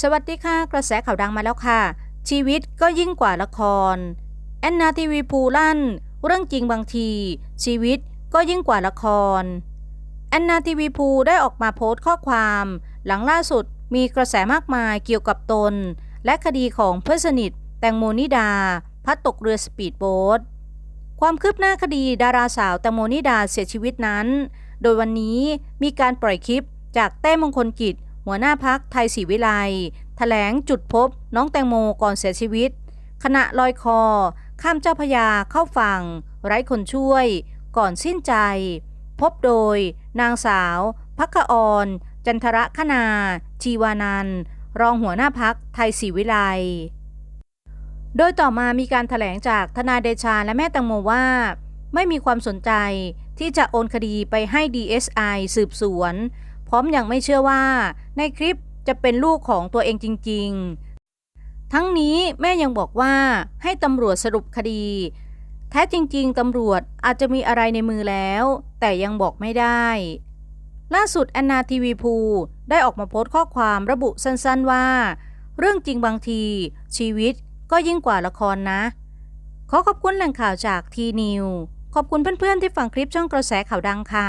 สวัสดีค่ะ กระแสข่าวดังมาแล้วค่ะ ชีวิตก็ยิ่งกว่าละคร แอนนาทีวีพูลั่น เรื่องจริงบางที ชีวิตก็ยิ่งกว่าละคร แอนนาทีวีพูได้ออกมาโพสต์ข้อความ หลังล่าสุดมีกระแสมากมายเกี่ยวกับตน และคดีของเพื่อนสนิท แตงโมนิดา พัดตกเรือสปีดโบ๊ทความคืบหน้าคดีดาราสาวแตงโมนิดาเสียชีวิตนั้น โดยวันนี้มีการปล่อยคลิปจากเต้มงคลกิจ หัวหน้าพักไทยศรีวิไลแถลงจุดพบน้องแตงโมก่อนเสียชีวิต ขณะลอยคอ ข้ามเจ้าพยาเข้าฝั่ง ไร้คนช่วย ก่อนสิ้นใจ พบโดย นางสาวพักออน จันทรคณา ชีวานันรองหัวหน้าพักไทยศรีวิไลโดยต่อมามีการถแถลงจากทนายเดชาและแม่แตงโมว่า ไม่มีความสนใจที่จะโอนคดีไปให้ DSI สืบสวน ร้อมอย่างไม่เชื่อว่า ในคลิปจะเป็นลูกของตัวเองจริง ๆ ทั้งนี้แม่ยังบอกว่าให้ตำรวจสรุปคดี แท้จริง ๆตำรวจอาจจะมีอะไรในมือแล้ว แต่ยังบอกไม่ได้ ล่าสุดแอนนาทีวีพูได้ออกมาโพสต์ข้อความระบุสั้นๆว่า เรื่องจริงบางที ชีวิตก็ยิ่งกว่าละครนะ ขอขอบคุณแหล่งข่าวจากทีนิวขอบคุณเพื่อนๆที่ฟังคลิปช่องกระแสข่าวดังค่ะ